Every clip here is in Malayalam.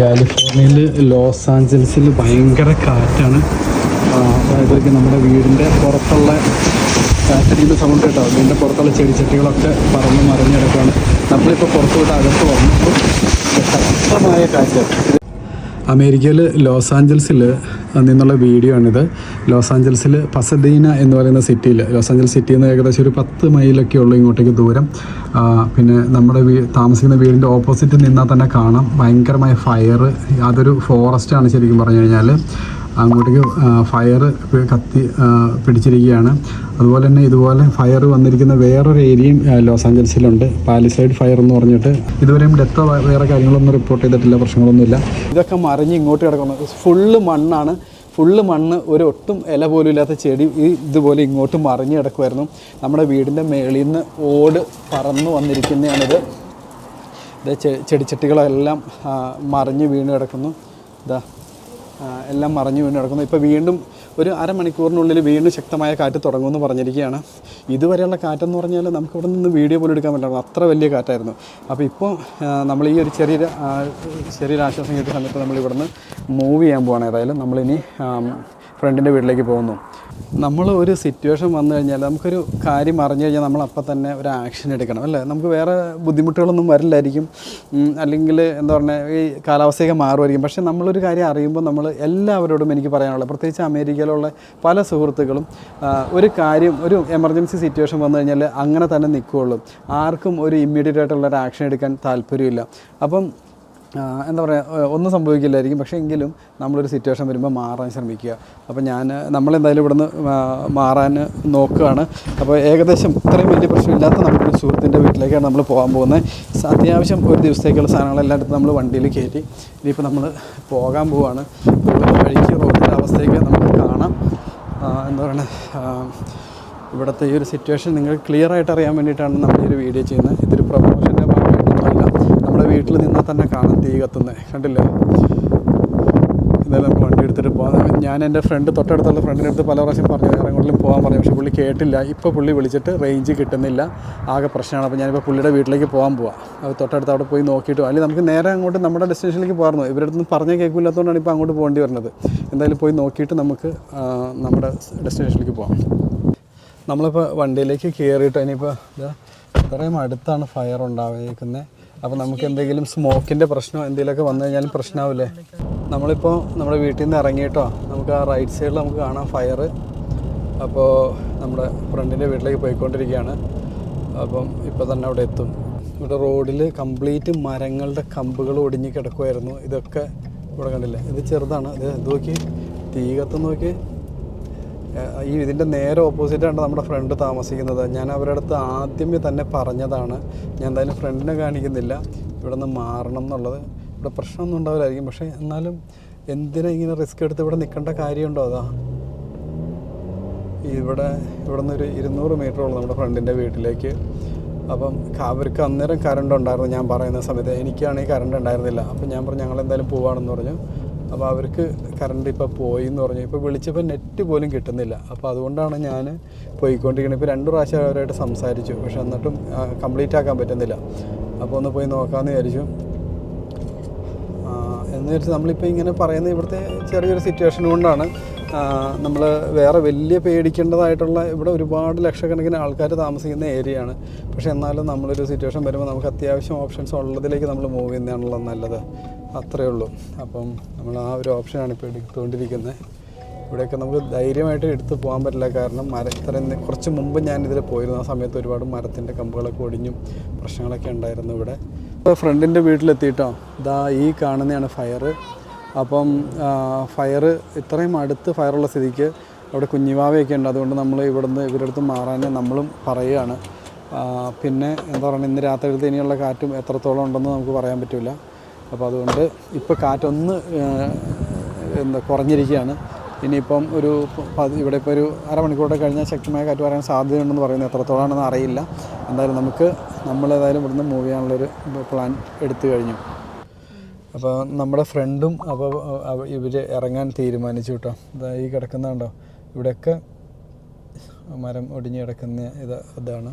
കാലിഫോർണിയയിൽ ലോസ് ആഞ്ചൽസിൽ ഭയങ്കര കാറ്റാണ്. അതായത് നമ്മുടെ വീടിന്റെ പുറത്തുള്ള കാറ്റടിക്കുന്ന സൗണ്ട് കേട്ടോ. വീടിന്റെ പുറത്തുള്ള ചെടിച്ചട്ടികളൊക്കെ പറന്ന് മറിഞ്ഞെടുക്കുകയാണ് നമ്മളിപ്പോൾ പുറത്തുവിട്ട് അകത്ത് വന്നപ്പോൾ ശക്തമായ കാറ്റ്. അമേരിക്കയിൽ ലോസ് ആഞ്ചൽസിൽ നിന്നുള്ള വീഡിയോ ആണിത്. ലോസ് ആഞ്ചൽസിൽ പസദീന എന്ന് പറയുന്ന സിറ്റിയിൽ ലോസ് ആഞ്ചൽസ് സിറ്റിയിൽ നിന്ന് ഏകദേശം ഒരു പത്ത് മൈലൊക്കെ ഉള്ളൂ ഇങ്ങോട്ടേക്ക് ദൂരം. പിന്നെ നമ്മുടെ വീ താമസിക്കുന്ന വീടിന്റെ ഓപ്പോസിറ്റ് നിന്നാൽ തന്നെ കാണാം. ഭയങ്കരമായ ഫയർ അതൊരു ഫോറസ്റ്റാണ് ശരിക്കും പറഞ്ഞു കഴിഞ്ഞാൽ അങ്ങോട്ടേക്ക് ഫയർ കത്തി പിടിച്ചിരിക്കുകയാണ്. അതുപോലെ തന്നെ ഇതുപോലെ ഫയർ വന്നിരിക്കുന്ന വേറൊരു ഏരിയയും ലോസ് ആഞ്ചൽസിലുണ്ട് പാലിസൈഡ് ഫയർ എന്ന് പറഞ്ഞിട്ട് ഇതുവരെയും ഡെത്ത് വേറെ കാര്യങ്ങളൊന്നും റിപ്പോർട്ട് ചെയ്തിട്ടില്ല പ്രശ്നങ്ങളൊന്നുമില്ല. ഇതൊക്കെ മറിഞ്ഞ് ഇങ്ങോട്ട് കിടക്കുന്നത് ഫുള്ള് മണ്ണാണ്. ഫുള്ള് മണ്ണ് ഒരു ഒട്ടും ഇല പോലും ഇല്ലാത്ത ചെടി ഈ ഇതുപോലെ ഇങ്ങോട്ട് മറിഞ്ഞ് കിടക്കുമായിരുന്നു നമ്മുടെ വീടിന്റെ മേളിൽ നിന്ന് ഓട് പറന്നു വന്നിരിക്കുന്നതാണിത്. ഇത് ചെടിച്ചട്ടികളെല്ലാം മറിഞ്ഞ് വീണ് കിടക്കുന്നു. ഇതാ എല്ലാം മറിഞ്ഞു വീണ് കിടക്കുന്നു. ഇപ്പോൾ വീണ്ടും ഒരു അരമണിക്കൂറിനുള്ളിൽ വീണ്ടും ശക്തമായ കാറ്റ് തുടങ്ങുമെന്ന് പറഞ്ഞിരിക്കുകയാണ്. ഇതുവരെയുള്ള കാറ്റെന്ന് പറഞ്ഞാൽ നമുക്ക് ഇവിടെ നിന്ന് വീഡിയോ പോലും എടുക്കാൻ പറ്റില്ല. അത്ര വലിയ കാറ്റായിരുന്നു. അപ്പോൾ ഇപ്പോൾ നമ്മൾ ഈ ഒരു ചെറിയ ശരീരാശ്വാസം ആശ്വാസം കിട്ടിയ സമയത്ത് നമ്മൾ ഇവിടുന്ന് മൂവ് ചെയ്യാൻ പോവാണ്. ഏതായാലും നമ്മളിനി ഫ്രണ്ടിന്റെ വീട്ടിലേക്ക് പോകുന്നു. നമ്മൾ ഒരു സിറ്റുവേഷൻ വന്നു കഴിഞ്ഞാൽ നമുക്കൊരു കാര്യം അറിഞ്ഞു കഴിഞ്ഞാൽ നമ്മൾ അപ്പം തന്നെ ഒരു ആക്ഷൻ എടുക്കണം അല്ലേ? നമുക്ക് വേറെ ബുദ്ധിമുട്ടുകളൊന്നും വരില്ലായിരിക്കും. അല്ലെങ്കിൽ എന്താ പറയുക ഈ കാലാവസ്ഥയൊക്കെ മാറുമായിരിക്കും. പക്ഷേ നമ്മളൊരു കാര്യം അറിയുമ്പോൾ നമ്മൾ എല്ലാവരോടും എനിക്ക് പറയാനുള്ളത് പ്രത്യേകിച്ച് അമേരിക്കയിലുള്ള പല സുഹൃത്തുക്കളും ഒരു കാര്യം ഒരു എമർജൻസി സിറ്റുവേഷൻ വന്നു കഴിഞ്ഞാൽ അങ്ങനെ തന്നെ നിൽക്കുകയുള്ളൂ ആർക്കും ഒരു ഇമ്മീഡിയറ്റ് ആയിട്ടുള്ള ഒരു ആക്ഷൻ എടുക്കാൻ താല്പര്യമില്ല. അപ്പം എന്താ പറയുക ഒന്നും സംഭവിക്കില്ലായിരിക്കും. പക്ഷേ എങ്കിലും നമ്മളൊരു സിറ്റുവേഷൻ വരുമ്പോൾ മാറാൻ ശ്രമിക്കുക. അപ്പോൾ ഞാൻ നമ്മളെന്തായാലും ഇവിടുന്ന് മാറാൻ നോക്കുകയാണ്. അപ്പോൾ ഏകദേശം ഇത്രയും വലിയ പ്രശ്നമില്ലാത്ത നമ്മുടെ സുഹൃത്തിന്റെ വീട്ടിലേക്കാണ് നമ്മൾ പോകാൻ പോകുന്നത്. അത്യാവശ്യം ഒരു ദിവസത്തേക്കുള്ള സാധനങ്ങളെല്ലാം എടുത്ത് നമ്മൾ വണ്ടിയിൽ കയറ്റി ഇനിയിപ്പോൾ നമ്മൾ പോകാൻ പോവുകയാണ് വഴിക്ക് റോഡിന്റെ അവസ്ഥയൊക്കെ നമുക്ക് കാണാം. എന്താ പറയുക ഇവിടുത്തെ ഈ ഒരു സിറ്റുവേഷൻ നിങ്ങൾ ക്ലിയർ ആയിട്ട് അറിയാൻ വേണ്ടിയിട്ടാണ് നമ്മൾ ഈ ഒരു വീഡിയോ ചെയ്യുന്നത്. ഇതൊരു നമ്മുടെ വീട്ടിൽ നിന്നാൽ തന്നെ കാണാം തീ കത്തുന്നത് കണ്ടില്ലേ? എന്തായാലും നമുക്ക് വണ്ടി എടുത്തിട്ട് പോകാം. ഞാൻ എന്റെ ഫ്രണ്ട് തൊട്ടടുത്തുള്ള ഫ്രണ്ടിന്റെ അടുത്ത് പല പ്രാവശ്യം പറഞ്ഞു വേറെ എങ്ങോട്ടും പോകാൻ പറഞ്ഞു. പക്ഷേ പുള്ളി കേട്ടില്ല. ഇപ്പോൾ പുള്ളി വിളിച്ചിട്ട് റേഞ്ച് കിട്ടുന്നില്ല. ആകെ പ്രശ്നമാണ്. അപ്പോൾ ഞാനിപ്പോൾ പുള്ളിയുടെ വീട്ടിലേക്ക് പോകാൻ പോവാം. അത് തൊട്ടടുത്ത് അവിടെ പോയി നോക്കിയിട്ട് അല്ലെങ്കിൽ നമുക്ക് നേരെ അങ്ങോട്ട് നമ്മുടെ ഡെസ്റ്റിനേഷനിലേക്ക് പോകാറുന്നു ഇവരുടെ പറഞ്ഞാൽ കേൾക്കില്ലാത്തതുകൊണ്ടാണ് ഇപ്പോൾ അങ്ങോട്ട് പോകേണ്ടി വരുന്നത്. എന്തായാലും പോയി നോക്കിയിട്ട് നമുക്ക് നമ്മുടെ ഡെസ്റ്റിനേഷനിലേക്ക് പോകാം. നമ്മളിപ്പോൾ വണ്ടിയിലേക്ക് കയറിയിട്ട് ഇനിയിപ്പോൾ ഇതാ ഇത്രയും അടുത്താണ് ഫയർ ഉണ്ടാവേക്കുന്നത് അപ്പോൾ നമുക്ക് എന്തെങ്കിലും സ്മോക്കിന്റെ പ്രശ്നം എന്തെങ്കിലുമൊക്കെ വന്നു കഴിഞ്ഞാലും പ്രശ്നമാവില്ലേ നമ്മളിപ്പോൾ നമ്മുടെ വീട്ടിൽ നിന്ന് ഇറങ്ങിയിട്ടോ നമുക്ക് ആ റൈറ്റ് സൈഡിൽ നമുക്ക് കാണാം ഫയർ അപ്പോൾ നമ്മുടെ ഫ്രണ്ടിന്റെ വീട്ടിലേക്ക് പോയിക്കൊണ്ടിരിക്കുകയാണ്. അപ്പം ഇപ്പോൾ തന്നെ അവിടെ എത്തും. ഇവിടെ റോഡിൽ കംപ്ലീറ്റ് മരങ്ങളുടെ കമ്പുകൾ ഒടിഞ്ഞ് കിടക്കുമായിരുന്നു ഇതൊക്കെ ഇവിടെ കണ്ടില്ലേ? ഇത് ചെറുതാണ്. ഇത് നോക്കി? തീ കത്ത് നോക്കി. ഈ ഇതിന്റെ നേരെ ഓപ്പോസിറ്റാണ് നമ്മുടെ ഫ്രണ്ട് താമസിക്കുന്നത്. ഞാൻ അവരുടെ അടുത്ത് ആദ്യമേ തന്നെ പറഞ്ഞതാണ് ഞാൻ എന്തായാലും ഫ്രണ്ടിനെ കാണിക്കുന്നില്ല. ഇവിടെ നിന്ന് മാറണം എന്നുള്ളത്. ഇവിടെ പ്രശ്നമൊന്നും ഉണ്ടാവില്ലായിരിക്കും. പക്ഷേ എന്നാലും എന്തിനാ ഇങ്ങനെ റിസ്ക് എടുത്ത് ഇവിടെ നിൽക്കേണ്ട കാര്യമുണ്ടോ അതാ? ഇവിടെ ഇവിടെ നിന്ന് ഒരു ഇരുന്നൂറ് മീറ്റർ ഉള്ളു നമ്മുടെ ഫ്രണ്ടിന്റെ വീട്ടിലേക്ക്. അപ്പം അവർക്ക് അന്നേരം കറണ്ട് ഉണ്ടായിരുന്നു. ഞാൻ പറയുന്ന സമയത്ത് എനിക്കാണെങ്കിൽ കറണ്ട് ഉണ്ടായിരുന്നില്ല. അപ്പം ഞാൻ പറഞ്ഞു ഞങ്ങൾ എന്തായാലും പോവാണെന്ന് പറഞ്ഞു. അപ്പോൾ അവർക്ക് കറണ്ട് ഇപ്പോൾ പോയി എന്ന് പറഞ്ഞു. ഇപ്പോൾ വിളിച്ചപ്പോൾ നെറ്റ് പോലും കിട്ടുന്നില്ല. അപ്പോൾ അതുകൊണ്ടാണ് ഞാൻ പോയിക്കൊണ്ടിരിക്കുന്നത് ഇപ്പോൾ രണ്ട് പ്രാവശ്യം അവരായിട്ട് സംസാരിച്ചു. പക്ഷെ എന്നിട്ടും കംപ്ലീറ്റ് ആക്കാൻ പറ്റുന്നില്ല. അപ്പോൾ ഒന്ന് പോയി നോക്കാമെന്ന് വിചാരിച്ചു. എന്ന് വെച്ചാൽ നമ്മളിപ്പോൾ ഇങ്ങനെ പറയുന്നത് ഇവിടുത്തെ ചെറിയൊരു സിറ്റുവേഷൻ കൊണ്ടാണ് നമ്മൾ വേറെ വലിയ പേടിക്കേണ്ടതായിട്ടുള്ള ഇവിടെ ഒരുപാട് ലക്ഷക്കണക്കിന് ആൾക്കാർ താമസിക്കുന്ന ഏരിയയാണ്. പക്ഷേ എന്നാലും നമ്മളൊരു സിറ്റുവേഷൻ വരുമ്പോൾ നമുക്ക് അത്യാവശ്യം ഓപ്ഷൻസ് ഉള്ളതിലേക്ക് നമ്മൾ മൂവ് ചെയ്യുന്നതാണല്ലോ നല്ലത്. അത്രയേ ഉള്ളൂ. അപ്പം നമ്മൾ ആ ഒരു ഓപ്ഷനാണ് ഇപ്പോൾ എടുത്തുകൊണ്ടിരിക്കുന്നത് ഇവിടെയൊക്കെ നമുക്ക് ധൈര്യമായിട്ട് എടുത്തു പോകാൻ പറ്റില്ല. കാരണം മര ഇത്രയും കുറച്ച് മുമ്പ് ഞാൻ ഇതിൽ പോയിരുന്നു ആ സമയത്ത് ഒരുപാട് മരത്തിന്റെ കമ്പുകളൊക്കെ ഒടിഞ്ഞും പ്രശ്നങ്ങളൊക്കെ ഉണ്ടായിരുന്നു ഇവിടെ. ഇപ്പോൾ ഫ്രണ്ടിന്റെ വീട്ടിലെത്തിയിട്ടോ? ഇതാ ഈ കാണുന്നതാണ് ഫയർ അപ്പം ഫയർ ഇത്രയും അടുത്ത് ഫയറുള്ള സ്ഥിതിക്ക് അവിടെ കുഞ്ഞിവാവയൊക്കെ ഉണ്ട്. അതുകൊണ്ട് നമ്മൾ ഇവിടുന്ന് ഇവരുടെ അടുത്ത് മാറാൻ നമ്മളും പറയുകയാണ്. പിന്നെ എന്താ പറയുക ഇന്ന് രാത്രി ഇനിയുള്ള കാറ്റും എത്രത്തോളം ഉണ്ടെന്ന് നമുക്ക് പറയാൻ പറ്റില്ല അപ്പോൾ അതുകൊണ്ട് ഇപ്പോൾ കാറ്റൊന്ന് എന്താ കുറഞ്ഞിരിക്കുകയാണ്. ഇനിയിപ്പം ഒരു ഇവിടെ ഇപ്പോൾ ഒരു അരമണിക്കൂറോടെ കഴിഞ്ഞാൽ ശക്തമായ കാറ്റ് വരാൻ സാധ്യതയുണ്ടെന്ന് പറയുന്നത് എത്രത്തോളാണെന്ന് അറിയില്ല. എന്തായാലും നമുക്ക് നമ്മളേതായാലും ഇവിടുന്ന് മൂവ് ചെയ്യാനുള്ളൊരു പ്ലാൻ എടുത്തു കഴിഞ്ഞു. അപ്പോൾ നമ്മുടെ ഫ്രണ്ടും അപ്പോൾ ഇവർ ഇറങ്ങാൻ തീരുമാനിച്ചു കേട്ടോ ഇതാ ഈ കിടക്കുന്നുണ്ടോ ഇവിടെയൊക്കെ മരം ഒടിഞ്ഞു കിടക്കുന്ന ഇത് ഇതാണ്.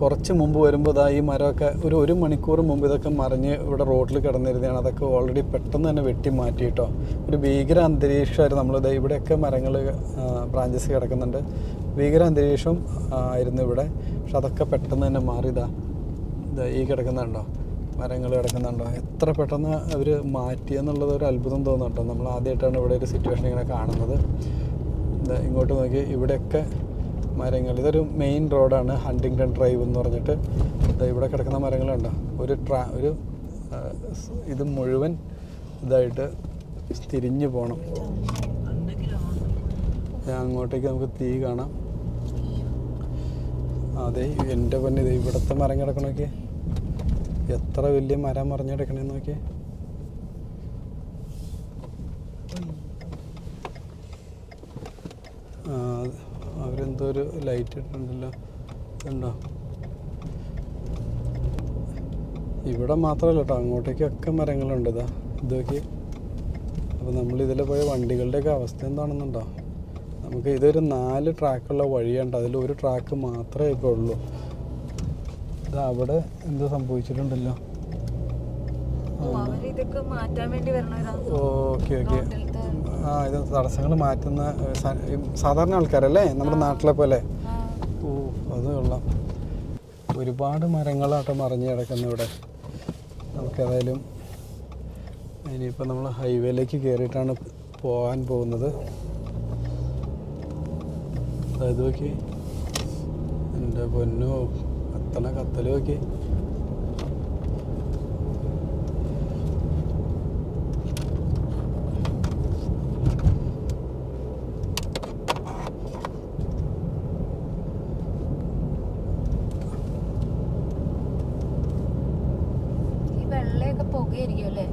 കുറച്ച് മുമ്പ് വരുമ്പോൾ ഇതാ ഈ മരമൊക്കെ ഒരു ഒരു മണിക്കൂർ മുമ്പ് ഇതൊക്കെ മറിഞ്ഞ് ഇവിടെ റോഡിൽ കിടന്നിരുന്നതാണ്. അതൊക്കെ ഓൾറെഡി പെട്ടെന്ന് തന്നെ വെട്ടി മാറ്റി കേട്ടോ ഒരു ഭീകര അന്തരീക്ഷമായിരുന്നു നമ്മളിത് ഇവിടെയൊക്കെ മരങ്ങൾ ബ്രാഞ്ചസ് കിടക്കുന്നുണ്ട്. ഭീകര അന്തരീക്ഷം ആയിരുന്നു ഇവിടെ. പക്ഷെ അതൊക്കെ പെട്ടെന്ന് തന്നെ മാറിയതാ ഇതാ ഈ കിടക്കുന്നുണ്ടോ മരങ്ങൾ കിടക്കുന്നുണ്ടോ? എത്ര പെട്ടെന്ന് അവർ മാറ്റിയെന്നുള്ളത് ഒരു അത്ഭുതം തോന്നുന്നുണ്ടോ. നമ്മൾ ആദ്യമായിട്ടാണ് ഇവിടെ ഒരു സിറ്റുവേഷൻ ഇങ്ങനെ കാണുന്നത്. ഇങ്ങോട്ട് നോക്കി. ഇവിടെയൊക്കെ മരങ്ങൾ. ഇതൊരു മെയിൻ റോഡാണ് ഹണ്ടിങ്ടൺ ഡ്രൈവ് എന്ന് പറഞ്ഞിട്ട്. ഇവിടെ കിടക്കുന്ന മരങ്ങളുണ്ടോ ഒരു ട്രാ ഒരു ഇത് മുഴുവൻ ഇതായിട്ട് തിരിഞ്ഞു പോകണം അങ്ങോട്ടേക്ക് നമുക്ക് തീ കാണാം. അതെ എന്റെ പൊന്നെ ഇത് ഇവിടുത്തെ മരം കിടക്കണോക്കെ എത്ര വലിയ മരം മറിഞ്ഞെടുക്കണേ നോക്കി അവരെന്തോ ഒരു ലൈറ്റ് ഇട്ടിട്ടുണ്ടല്ലോ. ഉണ്ടോ ഇവിടെ മാത്രമല്ല കേട്ടോ അങ്ങോട്ടേക്കൊക്കെ മരങ്ങളുണ്ട് ഇതാ. ഇത് നോക്കി. അപ്പോൾ നമ്മൾ ഇതിൽ പോയ വണ്ടികളുടെയൊക്കെ അവസ്ഥ എന്താണെന്നുണ്ടോ? നമുക്ക് ഇതൊരു നാല് ട്രാക്കുള്ള വഴിയുണ്ട് അതിൽ ഒരു ട്രാക്ക് മാത്രമേ ഇപ്പോൾ ഉള്ളൂ. അവിടെ എന്തോ സംഭവിച്ചിട്ടുണ്ടല്ലോ. Okay okay. ആ ഇത് തടസ്സങ്ങൾ മാറ്റുന്ന സാധാരണ ആൾക്കാരല്ലേ? നമ്മുടെ നാട്ടിലെ പോലെ. ഓ അത് കൊള്ളാം. ഒരുപാട് മരങ്ങളാട്ടോ മറിഞ്ഞ് കിടക്കുന്ന ഇവിടെ. നമുക്കേതായാലും ഇനിയിപ്പോൾ നമ്മൾ ഹൈവേയിലേക്ക് കയറിയിട്ടാണ് പോകാൻ പോകുന്നത്. അതായത് നോക്കി എന്റെ പൊന്നോ കത്തണ കത്തൽ നോക്കി ഈ വെള്ളയൊക്കെ പുകയായിരിക്കും അല്ലേ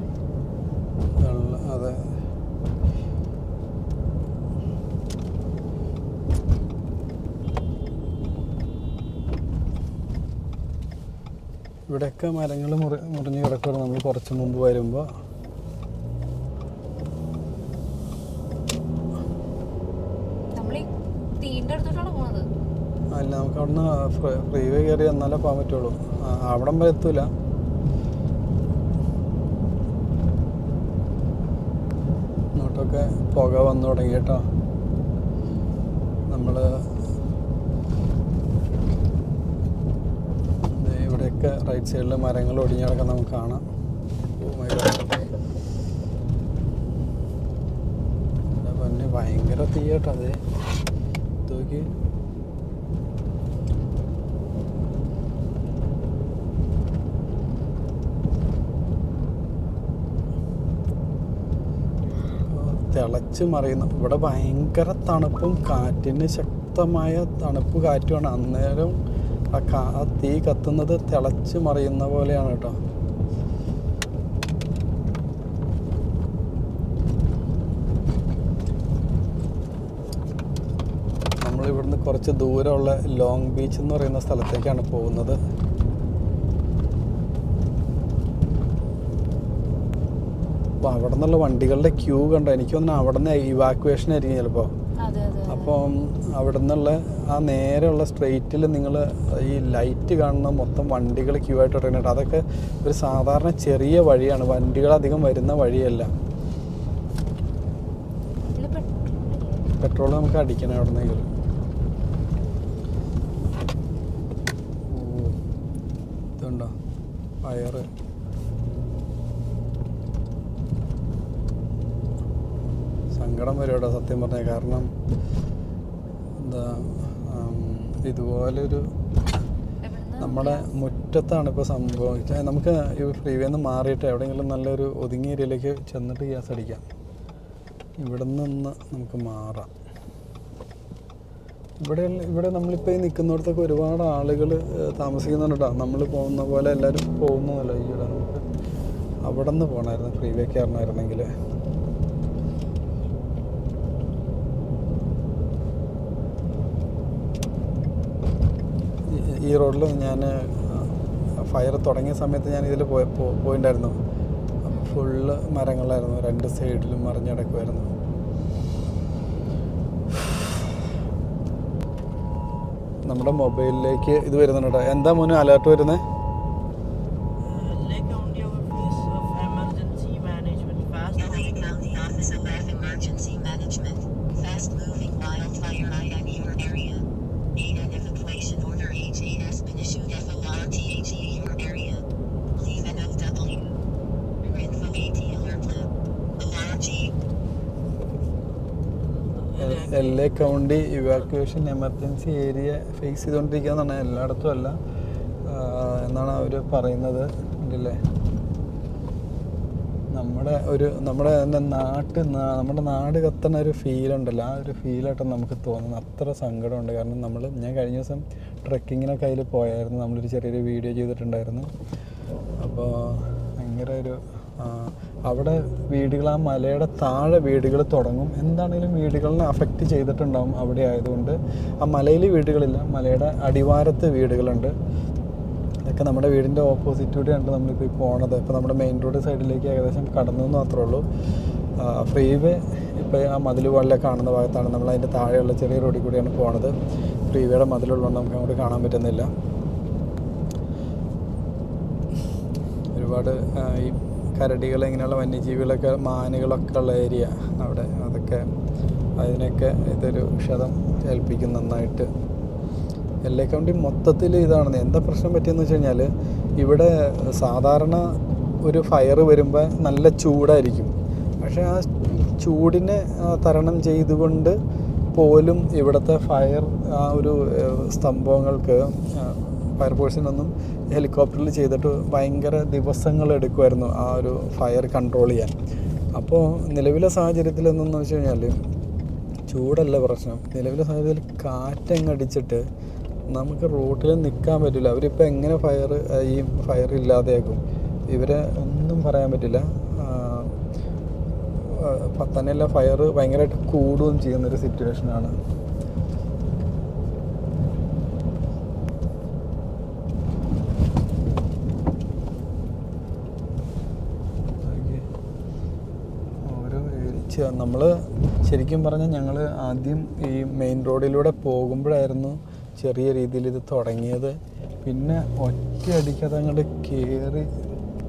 വെള്ള അതെ ഇവിടെയൊക്കെ മരങ്ങൾ മുറി മുറിഞ്ഞ് കിടക്കുകയാണ് നമ്മൾ കുറച്ച് മുമ്പ് വരുമ്പോൾ അല്ല നമുക്ക് അവിടുന്ന് ഫ്രീ വേ കയറി എന്നാലേ പോകാൻ പറ്റുള്ളൂ. അവിടെ അവിടം വരെ എത്തൂല. ഇങ്ങോട്ടൊക്കെ പുക വന്നു തുടങ്ങി കേട്ടോ. നമ്മൾ ഇവിടെയൊക്കെ റൈറ്റ് സൈഡിൽ മരങ്ങൾ ഒടിഞ്ഞ് നമുക്ക് കാണാം. പിന്നെ ഗോഡ് എന്റെ ഭയങ്കര തീയട്ടോ അതെ. നോക്കി തിളച്ച് മറിയുന്നു ഇവിടെ ഭയങ്കര തണുപ്പും കാറ്റിന് ശക്തമായ തണുപ്പ് കാറ്റുമാണ്. അന്നേരം ആ തീ കത്തുന്നത് തിളച്ച് മറിയുന്ന പോലെയാണ് കേട്ടോ. നമ്മൾ ഇവിടുന്ന് കുറച്ച് ദൂരമുള്ള ലോങ് ബീച്ച് എന്ന് പറയുന്ന സ്ഥലത്തേക്കാണ് പോകുന്നത്. അപ്പോൾ അവിടെ നിന്നുള്ള വണ്ടികളുടെ ക്യൂ കണ്ടോ? എനിക്ക് തോന്നുന്നു അവിടെ നിന്ന് ഇവാക്വേഷൻ ആയിരിക്കും ചിലപ്പോൾ അതെ അതെ. അപ്പം അവിടെ നിന്നുള്ള ആ നേരെയുള്ള സ്ട്രെയിറ്റിൽ നിങ്ങൾ ഈ ലൈറ്റ് കാണുന്ന മൊത്തം വണ്ടികൾ ക്യൂ ആയിട്ട് ഇറങ്ങിയിട്ട് അതൊക്കെ ഒരു സാധാരണ ചെറിയ വഴിയാണ്. വണ്ടികൾ അധികം വരുന്ന വഴിയല്ല? പെട്രോൾ നമുക്ക് അടിക്കണം അവിടെ നിന്ന് ഇതുണ്ടോ? വയറ്. സങ്കടം വരും സത്യം പറഞ്ഞ. കാരണം എന്താ ഇതുപോലൊരു? നമ്മുടെ മുറ്റത്താണ് ഇപ്പോൾ സംഭവിച്ചത് നമുക്ക് ഈ ഫ്രീവേന്ന് മാറിയിട്ട് എവിടെയെങ്കിലും നല്ലൊരു ഒതുങ്ങിയ ഏരിയയിലേക്ക് ചെന്നിട്ട് ഗ്യാസ് അടിക്കാം. ഇവിടെ നിന്ന് നമുക്ക് മാറാം. ഇവിടെ ഇവിടെ നമ്മളിപ്പോൾ ഈ നിൽക്കുന്നിടത്തൊക്കെ ഒരുപാട് ആളുകൾ താമസിക്കുന്നുണ്ട് കേട്ടോ നമ്മൾ പോകുന്ന പോലെ എല്ലാവരും പോകുന്നതല്ല ഇവിടെ നമുക്ക് അവിടെ നിന്ന് പോകണമായിരുന്നു ഫ്രീ വേ കയറണമായിരുന്നെങ്കിൽ ഈ- റോഡിൽ ഞാൻ ഫയർ തുടങ്ങിയ സമയത്ത് ഞാൻ ഇതിൽ പോയി പോയിണ്ടായിരുന്നു. ഫുള്ള് മരങ്ങളായിരുന്നു. രണ്ട് സൈഡിലും മറിഞ്ഞടക്കുമായിരുന്നു നമ്മുടെ മൊബൈലിലേക്ക് ഇത് വരുന്നുണ്ട് കേട്ടോ. എന്താ മോന് അലേർട്ട് വരുന്നത് Management. Fast. Office of Emergency Management. County evacuation emergency area face ചെയ്തുകൊണ്ടിരിക്കുകയെന്നാണ് എല്ലായിടത്തും അല്ല. എന്നാണ് അവർ പറയുന്നത്. ഉണ്ടല്ലേ നമ്മുടെ ഒരു നമ്മുടെ തന്നെ നാട്ട് നമ്മുടെ നാട് കത്തണ ഒരു ഫീലുണ്ടല്ലോ ആ ഒരു ഫീലായിട്ട് നമുക്ക് തോന്നുന്നു അത്ര സങ്കടമുണ്ട്. കാരണം നമ്മൾ ഞാൻ കഴിഞ്ഞ ദിവസം ട്രക്കിങ്ങിനൊക്കെ അതിൽ പോയായിരുന്നു. നമ്മളൊരു ചെറിയൊരു വീഡിയോ ചെയ്തിട്ടുണ്ടായിരുന്നു. അപ്പോൾ ഭയങ്കര ഒരു അവിടെ വീടുകൾ ആ മലയുടെ താഴെ വീടുകൾ തുടങ്ങും. എന്താണെങ്കിലും വീടുകളിനെ അഫക്റ്റ് ചെയ്തിട്ടുണ്ടാവും അവിടെ ആയതുകൊണ്ട്. ആ മലയിൽ വീടുകളില്ല മലയുടെ അടിവാരത്ത് വീടുകളുണ്ട്. ഇതൊക്കെ നമ്മുടെ വീടിന്റെ ഓപ്പോസിറ്റൂടെയാണ് നമ്മളിപ്പോൾ പോണത്. ഇപ്പോൾ നമ്മുടെ മെയിൻ റോഡ് സൈഡിലേക്ക് ഏകദേശം കടന്നു എന്ന് മാത്രമേ ഉള്ളൂ. ഫ്രീ വേ ഇപ്പോൾ ആ മതിൽ പോലെ കാണുന്ന ഭാഗത്താണ്. നമ്മൾ അതിന്റെ താഴെയുള്ള ചെറിയ റോഡിൽ കൂടിയാണ് പോണത്. ഫ്രീ വേയുടെ മതിലുള്ളതുകൊണ്ട് നമുക്ക് അങ്ങോട്ട് കാണാൻ പറ്റുന്നില്ല. ഒരുപാട് ഈ കരടികൾ ഇങ്ങനെയുള്ള വന്യജീവികളൊക്കെ മാനുകളൊക്കെ ഉള്ള ഏരിയ. അവിടെ അതൊക്കെ അതിനൊക്കെ ഇതൊരു ക്ഷതം ഏൽപ്പിക്കും നന്നായിട്ട്. എൽ എ കൗണ്ടി മൊത്തത്തിൽ ഇതാണ് എന്താ പ്രശ്നം പറ്റിയെന്ന് വെച്ച് കഴിഞ്ഞാൽ ഇവിടെ സാധാരണ ഒരു ഫയർ വരുമ്പോൾ നല്ല ചൂടായിരിക്കും. പക്ഷേ ആ ചൂടിനെ തരണം ചെയ്തുകൊണ്ട് പോലും ഇവിടുത്തെ ഫയർ ആ ഒരു സ്തംഭങ്ങൾക്ക് ഫയർ ഫയർഫോഴ്സിനൊന്നും ഹെലികോപ്റ്ററിൽ ചെയ്തിട്ട് ഭയങ്കര ദിവസങ്ങൾ എടുക്കുമായിരുന്നു ആ ഒരു ഫയർ കൺട്രോൾ ചെയ്യാൻ. അപ്പോൾ നിലവിലെ സാഹചര്യത്തിൽ എന്തെന്ന് വെച്ച് കഴിഞ്ഞാൽ ചൂടല്ല പ്രശ്നം. നിലവിലെ സാഹചര്യത്തിൽ കാറ്റങ്ങടിച്ചിട്ട് നമുക്ക് റോട്ടിൽ നിൽക്കാൻ പറ്റില്ല. അവരിപ്പോൾ എങ്ങനെ ഫയർ ഈ ഫയർ ഇല്ലാതെയാക്കും? ഇവരെ ഒന്നും പറയാൻ പറ്റില്ല. തന്നെയല്ല ഫയർ ഭയങ്കരമായിട്ട് കൂടുകയും ചെയ്യുന്നൊരു സിറ്റുവേഷനാണ് നമ്മൾ ശരിക്കും പറഞ്ഞാൽ ഞങ്ങൾ ആദ്യം ഈ മെയിൻ റോഡിലൂടെ പോകുമ്പോഴായിരുന്നു ചെറിയ രീതിയിൽ ഇത് തുടങ്ങിയത്. പിന്നെ ഒറ്റയടിക്ക് അത് അങ്ങോട്ട് കയറി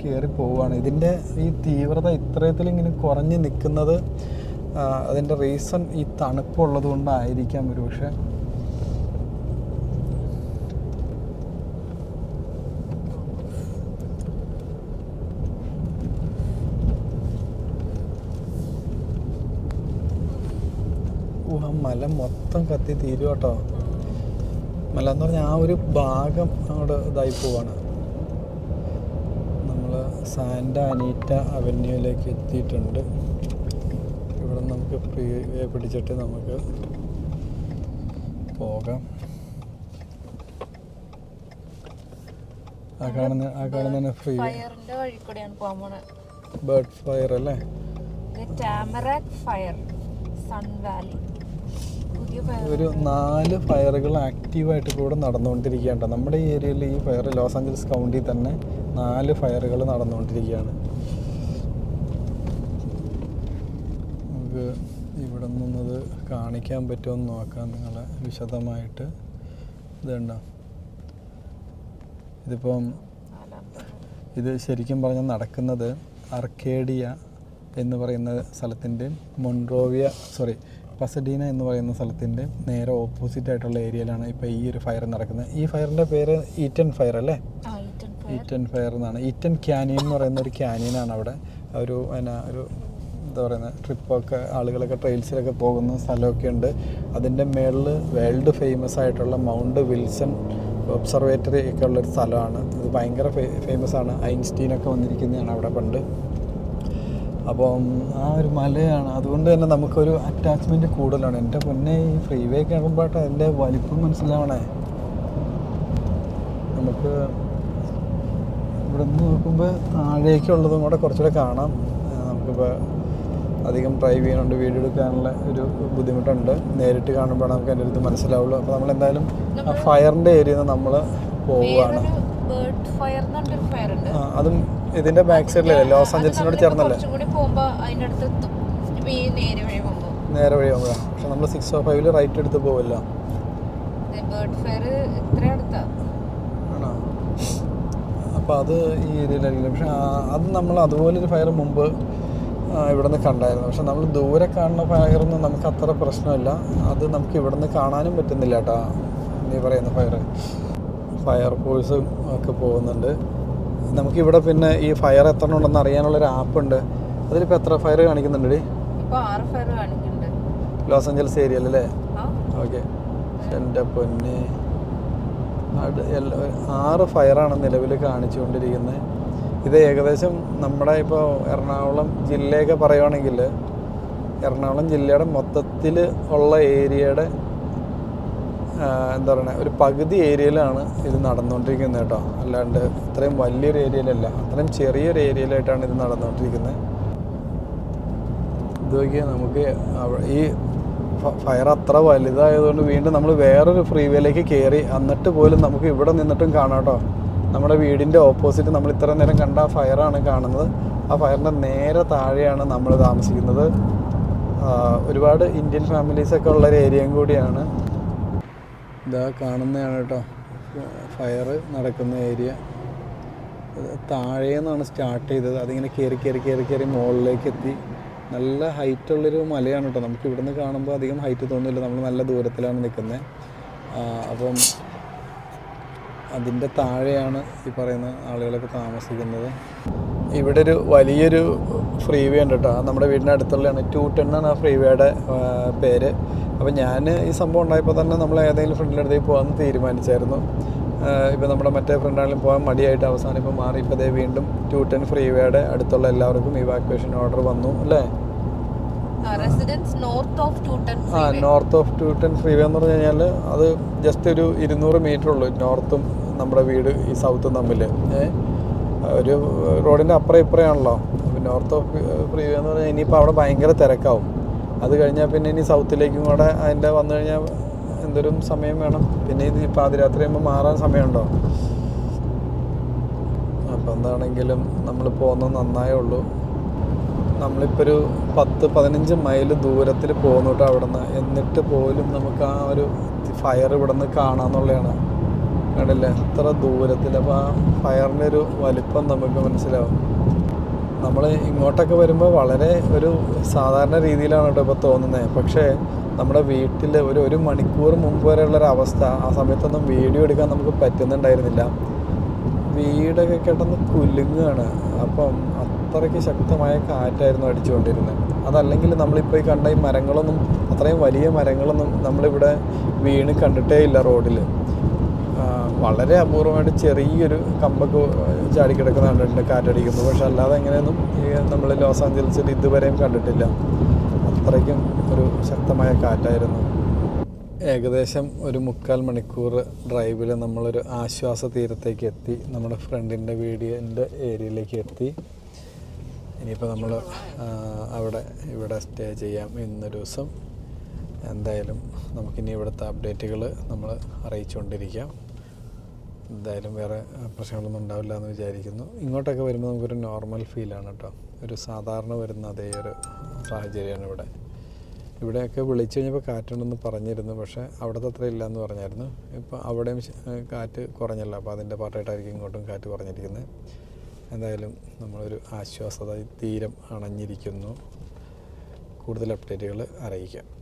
കയറി പോവുകയാണ് ഇതിന്റെ ഈ തീവ്രത ഇത്രയത്തിൽ ഇങ്ങനെ കുറഞ്ഞ് നിൽക്കുന്നത് അതിന്റെ റീസൺ ഈ തണുപ്പുള്ളത് കൊണ്ടായിരിക്കാം ഒരു പക്ഷേ ഓ ആ മല മൊത്തം കത്തി തീരും കേട്ടോ. മല എന്ന് പറഞ്ഞാൽ ആ ഒരു ഭാഗം അങ്ങോട്ട് ഇതായി പോവാണ്. നമ്മൾ സാന്റ അനീറ്റ അവന്യൂയിലേക്ക് എത്തിയിട്ടുണ്ട്. ഇവിടെ നമുക്ക് ഫ്രീ വേ പിടിച്ചിട്ട് നമുക്ക് പോകാം. ആ കാണുന്ന ആ കാണുന്ന ഫ്രീ ബേർഡ് ഫയർ അല്ലേ? ടാമറാക് ഫയർ സൺ വാലി ഒരു നാല് ഫയറുകൾ ആക്റ്റീവായിട്ട് കൂടെ നടന്നുകൊണ്ടിരിക്കുകയാണ്. നമ്മുടെ ഈ ഏരിയയിൽ ഈ ഫയർ ലോസ് ആഞ്ചലസ് കൗണ്ടിയിൽ തന്നെ നാല് ഫയറുകൾ നടന്നുകൊണ്ടിരിക്കുകയാണ്. നമുക്ക് ഇവിടെ നിന്നത് കാണിക്കാൻ പറ്റുമോ എന്ന് നോക്കാം. നിങ്ങളെ വിശദമായിട്ട്. ഇതുണ്ടോ? ഇതിപ്പം ഇത് ശരിക്കും പറഞ്ഞാൽ നടക്കുന്നത് അർക്കേഡിയ എന്ന് പറയുന്ന സ്ഥലത്തിന്റെ മൊൺറോവിയ സോറി പസഡീന എന്ന് പറയുന്ന സ്ഥലത്തിന്റെ നേരെ ഓപ്പോസിറ്റ് ആയിട്ടുള്ള ഏരിയയിലാണ് ഇപ്പോൾ ഈ ഒരു ഫയർ നടക്കുന്നത്. ഈ ഫയറിന്റെ പേര് ഈറ്റൻ ഫയർ അല്ലേ? ആ ഈറ്റൻ ഫയർ ഈറ്റൻ ഫയർ എന്നാണ്. ഈറ്റൻ ക്യാനിയൻ എന്ന് പറയുന്ന ഒരു ക്യാനിയനാണ് അവിടെ. ഒരു എന്നാ ഒരു എന്താ പറയുന്നത് ട്രിപ്പൊക്കെ ആളുകളൊക്കെ ട്രെയിൽസിലൊക്കെ പോകുന്ന സ്ഥലമൊക്കെ ഉണ്ട്. അതിന്റെ മേളിൽ വേൾഡ് ഫേമസ് ആയിട്ടുള്ള മൗണ്ട് വിൽസൺ ഒബ്സർവേറ്ററി ഒക്കെ ഉള്ളൊരു സ്ഥലമാണ്. ഇത് ഭയങ്കര ഫേമസ് ആണ്. ഐൻസ്റ്റീനൊക്കെ വന്നിരിക്കുന്നതാണ് അവിടെ പണ്ട്. അപ്പം ആ ഒരു മലയാണ്. അതുകൊണ്ട് തന്നെ നമുക്കൊരു അറ്റാച്ച്മെന്റ് കൂടുതലാണ്. എന്റെ പൊന്നെ ഈ ഫ്രീവേ വേ എന്റെ അതിന്റെ വലിപ്പം മനസ്സിലാവണേ. നമുക്ക് ഇവിടെ നിന്ന് നോക്കുമ്പോൾ താഴേക്കുള്ളതും കൂടെ കുറച്ചുകൂടെ കാണാം. നമുക്കിപ്പോൾ അധികം ഡ്രൈവ് ചെയ്യാനുണ്ട് വീഡിയോ എടുക്കാനുള്ള ഒരു ബുദ്ധിമുട്ടുണ്ട്. നേരിട്ട് കാണുമ്പോൾ നമുക്ക് അതിന്റെ ഇത് മനസ്സിലാവുള്ളൂ. അപ്പോൾ നമ്മൾ എന്തായാലും ആ ഫയറിന്റെ ഏരിയയിൽ നിന്ന് നമ്മൾ പോവുകയാണ്. അതും ഇതിന്റെ ബാക്ക് സൈഡിലല്ലേ ലോസ് ആഞ്ചലസിനോട് ആഞ്ചൽസിനോട് ചേർന്നല്ലേ? നേരെ വഴി പോകുമ്പോഴാണ് പക്ഷെ നമ്മൾ സിക്സ് ഓ ഫൈവിൽ റൈറ്റ് എടുത്ത് പോവില്ല. ആണോ? അപ്പോൾ അത് ഈ ഏരിയയിലായിരിക്കില്ല. പക്ഷെ അത് നമ്മൾ അതുപോലെ ഒരു ഫയർ മുമ്പ് ഇവിടെ ഇവിടുന്ന് കണ്ടായിരുന്നു. പക്ഷെ നമ്മൾ ദൂരെ കാണുന്ന ഫയറൊന്നും നമുക്ക് അത്ര പ്രശ്നമില്ല. അത് നമുക്ക് ഇവിടുന്ന് കാണാനും പറ്റുന്നില്ല കേട്ടോ. നീ പറയുന്ന ഫയർ ഫയർ ഫോഴ്സും ഒക്കെ പോകുന്നുണ്ട്. നമുക്കിവിടെ പിന്നെ ഈ ഫയർ എത്ര ഉണ്ടെന്ന് അറിയാനുള്ള ഒരു ആപ്പ് ഉണ്ട് അതിലിപ്പോൾ എത്ര ഫയർ കാണിക്കുന്നുണ്ട്. ലോസ് ഏഞ്ചൽസ് ഏരിയ അല്ലേ? ഓക്കെ. എന്റെ പൊന്നെ. ആറ് ഫയറാണ് നിലവിൽ കാണിച്ചുകൊണ്ടിരിക്കുന്നത് ഇത് ഏകദേശം നമ്മുടെ ഇപ്പോൾ എറണാകുളം ജില്ലയൊക്കെ പറയുവാണെങ്കിൽ എറണാകുളം ജില്ലയുടെ മൊത്തത്തിൽ ഉള്ള ഏരിയയുടെ എന്താ പറയുക ഒരു പകുതി ഏരിയയിലാണ് ഇത് നടന്നുകൊണ്ടിരിക്കുന്നത് കേട്ടോ. അല്ലാണ്ട് അത്രയും വലിയൊരു ഏരിയയിലല്ല അത്രയും ചെറിയൊരു ഏരിയയിലായിട്ടാണ് ഇത് നടന്നുകൊണ്ടിരിക്കുന്നത്. ഇത് നോക്കിയാൽ നമുക്ക് ഈ ഫയർ അത്ര വലുതായതുകൊണ്ട് വീണ്ടും നമ്മൾ വേറൊരു ഫ്രീവേയിലേക്ക് കയറി എന്നിട്ട് പോലും നമുക്ക് ഇവിടെ നിന്നിട്ടും കാണാം കേട്ടോ. നമ്മുടെ വീടിന്റെ ഓപ്പോസിറ്റ് നമ്മൾ ഇത്ര നേരം കണ്ട ആ ഫയറാണ് കാണുന്നത്. ആ ഫയറിന്റെ നേരെ താഴെയാണ് നമ്മൾ താമസിക്കുന്നത്. ഒരുപാട് ഇന്ത്യൻ ഫാമിലീസൊക്കെ ഉള്ളൊരു ഏരിയയും കൂടിയാണ്. ഇതാ കാണുന്നതാണ് കേട്ടോ. ഫയർ നടക്കുന്ന ഏരിയ താഴെ നിന്നാണ് സ്റ്റാർട്ട് ചെയ്തത്. അതിങ്ങനെ കയറി കയറി കയറി കയറി മുകളിലേക്ക് എത്തി നല്ല ഹൈറ്റുള്ളൊരു മലയാണ് കേട്ടോ. നമുക്ക് ഇവിടുന്ന് കാണുമ്പോൾ അധികം ഹൈറ്റ് തോന്നില്ല നമ്മൾ നല്ല ദൂരത്തിലാണ് നിൽക്കുന്നത് അപ്പം അതിന്റെ താഴെയാണ് ഈ പറയുന്ന ആളുകളൊക്കെ താമസിക്കുന്നത്. ഇവിടെ ഒരു വലിയൊരു ഫ്രീ വേ ഉണ്ട് കേട്ടോ. നമ്മുടെ വീടിന്റെ അടുത്തുള്ളതാണ്. ടു ടെൻ ആണ് ആ ഫ്രീ വേയുടെ പേര്. അപ്പോൾ ഞാൻ ഈ സംഭവം ഉണ്ടായപ്പോൾ തന്നെ നമ്മൾ ഏതെങ്കിലും ഫ്രണ്ടിന്റെ അടുത്തേക്ക് പോകാമെന്ന് തീരുമാനിച്ചായിരുന്നു. ഇപ്പോൾ നമ്മുടെ മറ്റേ ഫ്രണ്ടാണെങ്കിലും പോകാൻ മടിയായിട്ട് അവസാനം ഇപ്പോൾ മാറി. ഇപ്പോൾ അതേ വീണ്ടും ടു ടെൻ ഫ്രീ വേയുടെ അടുത്തുള്ള എല്ലാവർക്കും ഇവാക്വേഷൻ ഓർഡർ വന്നു അല്ലേ? ആ north of two ten freeway എന്ന് പറഞ്ഞു കഴിഞ്ഞാൽ അത് ജസ്റ്റ് ഒരു ഇരുന്നൂറ് മീറ്റർ ഉള്ളൂ. നോർത്തും നമ്മുടെ വീട് ഈ സൗത്ത് തമ്മിൽ. ഒരു റോഡിന്റെ അപ്പുറം ഇപ്പുറയാണല്ലോ നോർത്ത് ഓഫ് പ്രിവ്യൂ എന്ന് പറഞ്ഞാൽ ഇനിയിപ്പോൾ അവിടെ ഭയങ്കര തിരക്കാവും. അത് കഴിഞ്ഞാൽ പിന്നെ ഇനി സൗത്തിലേക്കും കൂടെ അതിന്റെ വന്നു കഴിഞ്ഞാൽ എന്തൊരും സമയം വേണം. പിന്നെ ഇത് പാതിരാത്രി ആകുമ്പോൾ മാറാൻ സമയമുണ്ടോ? അപ്പോൾ എന്താണെങ്കിലും നമ്മൾ പോകുന്നത് നന്നായേ ഉള്ളൂ. നമ്മളിപ്പോൾ ഒരു പത്ത് പതിനഞ്ച് മൈൽ ദൂരത്തിൽ പോകുന്നു കേട്ടോ അവിടെ നിന്ന് എന്നിട്ട് പോലും നമുക്ക് ആ ഒരു ഫയർ ഇവിടെ നിന്ന് കാണാമെന്നുള്ളതാണ് കണ്ടില്ലേ? എത്ര ദൂരത്തിൽ അപ്പോൾ ആ ഫയറിന്റെ ഒരു വലിപ്പം നമുക്ക് മനസ്സിലാവും. നമ്മൾ ഇങ്ങോട്ടൊക്കെ വരുമ്പോൾ വളരെ ഒരു സാധാരണ രീതിയിലാണ് കേട്ടോ ഇപ്പോൾ തോന്നുന്നത് പക്ഷേ നമ്മുടെ വീട്ടിൽ ഒരു ഒരു മണിക്കൂർ മുമ്പ് വരെയുള്ളൊരു അവസ്ഥ ആ സമയത്തൊന്നും വീഡിയോ എടുക്കാൻ നമുക്ക് പറ്റുന്നുണ്ടായിരുന്നില്ല. വീടൊക്കെ കിടന്ന് കുലുങ്ങുകയാണ്. അപ്പം അത്രയ്ക്ക് ശക്തമായ കാറ്റായിരുന്നു അടിച്ചുകൊണ്ടിരുന്നത്. അതല്ലെങ്കിൽ നമ്മളിപ്പോൾ ഈ കണ്ട ഈ മരങ്ങളൊന്നും അത്രയും വലിയ മരങ്ങളൊന്നും നമ്മളിവിടെ വീണ് കണ്ടിട്ടേ ഇല്ല റോഡിൽ വളരെ അപൂർവമായിട്ട് ചെറിയൊരു കമ്പൊക്കെ ചാടിക്കിടക്കുന്ന കണ്ടിട്ടുണ്ട് കാറ്റടിക്കുന്നു. പക്ഷെ അല്ലാതെ എങ്ങനെയൊന്നും ഈ നമ്മൾ ലോസ് ആഞ്ചലസിൽ ഇതുവരെയും കണ്ടിട്ടില്ല. അത്രയ്ക്കും ഒരു ശക്തമായ കാറ്റായിരുന്നു. ഏകദേശം ഒരു മുക്കാൽ മണിക്കൂർ ഡ്രൈവിൽ നമ്മളൊരു ആശ്വാസ തീരത്തേക്ക് എത്തി. നമ്മുടെ ഫ്രണ്ടിന്റെ വീടിന്റെ ഏരിയയിലേക്ക് എത്തി. ഇനിയിപ്പോൾ നമ്മൾ അവിടെ ഇവിടെ സ്റ്റേ ചെയ്യാം ഇന്നൊരു ദിവസം. എന്തായാലും നമുക്കിനി ഇവിടുത്തെ അപ്ഡേറ്റുകൾ നമ്മൾ അറിയിച്ചുകൊണ്ടിരിക്കാം. എന്തായാലും വേറെ പ്രശ്നങ്ങളൊന്നും ഉണ്ടാവില്ല എന്ന് വിചാരിക്കുന്നു. ഇങ്ങോട്ടൊക്കെ വരുമ്പോൾ നമുക്കൊരു നോർമൽ ഫീലാണ് കേട്ടോ ഒരു സാധാരണ വരുന്ന അതേ ഒരു സാഹചര്യമാണ് ഇവിടെ. ഇവിടെയൊക്കെ വിളിച്ചു കഴിഞ്ഞപ്പോൾ കാറ്റുണ്ടെന്ന് പറഞ്ഞിരുന്നു പക്ഷേ അവിടുത്തെ അത്ര ഇല്ല എന്ന് പറഞ്ഞായിരുന്നു. ഇപ്പോൾ അവിടെയും കാറ്റ് കുറഞ്ഞല്ല അപ്പോൾ അതിന്റെ പാർട്ടായിട്ടായിരിക്കും ഇങ്ങോട്ടും കാറ്റ് കുറഞ്ഞിരിക്കുന്നത്. എന്തായാലും നമ്മളൊരു ആശ്വാസത തീരം അണഞ്ഞിരിക്കുന്നു. കൂടുതൽ അപ്ഡേറ്റുകൾ അറിയിക്കാം.